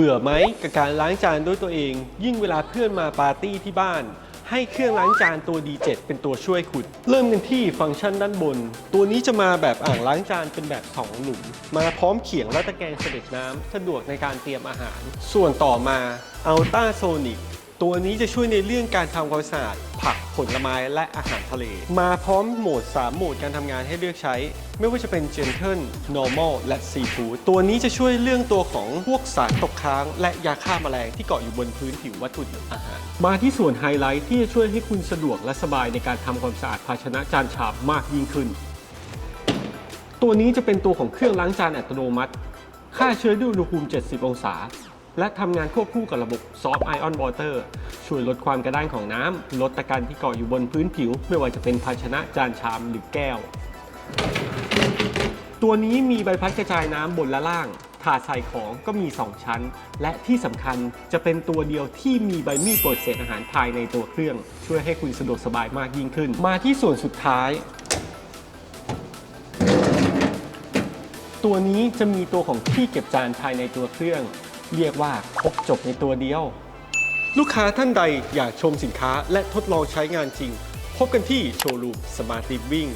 บื่อไหมกับการล้างจานด้วยตัวเอง ยิ่งเวลาเพื่อนมาปาร์ตี้ที่บ้าน ให้เครื่องล้างจานตัว D7 เป็นตัวช่วยคุณ เริ่มกันที่ฟังก์ชันด้านบน ตัวนี้จะมาแบบอ่างล้างจานเป็นแบบ 2 หลุม มาพร้อมเขียงและตะแกรงเสด็จน้ำสะดวกในการเตรียมอาหาร ส่วนต่อมา Ultra Sonic ตัวนี้จะช่วยในเรื่องการทำความสะอาด ผักผลไม้และอาหารทะเล มาพร้อมโหมด 3 โหมดการทำงานให้เลือกใช้ ไม่ว่าจะเป็น Gentle Normal และ Seafood ตัวนี้จะช่วยเรื่องตัวของพวกสารตกค้าง และยาฆ่าแมลงที่เกาะอยู่บนพื้นผิววัตถุดิบอาหาร มาที่ส่วนไฮไลท์ที่จะช่วยให้คุณสะดวกและสบายในการทำความสะอาดภาชนะจานชามมากยิ่งขึ้น ตัวนี้จะเป็นตัวของเครื่องล้างจานอัตโนมัติฆ่าเชื้อด้วยอุณหภูมิ 70 องศา และทำงานควบคู่กับระบบ Soft Ion Water ช่วยลดความกระด้างของน้ำลดตะกันที่เกาะอยู่บนพื้นผิว ไม่ว่าจะเป็นภาชนะจานชามหรือแก้ว ตัวนี้มีใบพัดกระจายน้ำบนและล่างถาดใส่ของก็มี 2 ชั้น และที่สำคัญจะเป็นตัวเดียวที่มีใบมีดโปรดเศษอาหารภายในตัวเครื่อง ช่วยให้คุณสะดวกสบายมากยิ่งขึ้น มาที่ส่วนสุดท้าย ตัวนี้จะมีตัวของที่เก็บจานภายในตัวเครื่อง เรียกว่าครบจบในตัวเดียว ลูกค้าท่านใดอยากชมสินค้าและทดลองใช้งานจริง พบกันที่โชว์รูมสมาร์ทลิฟวิ่ง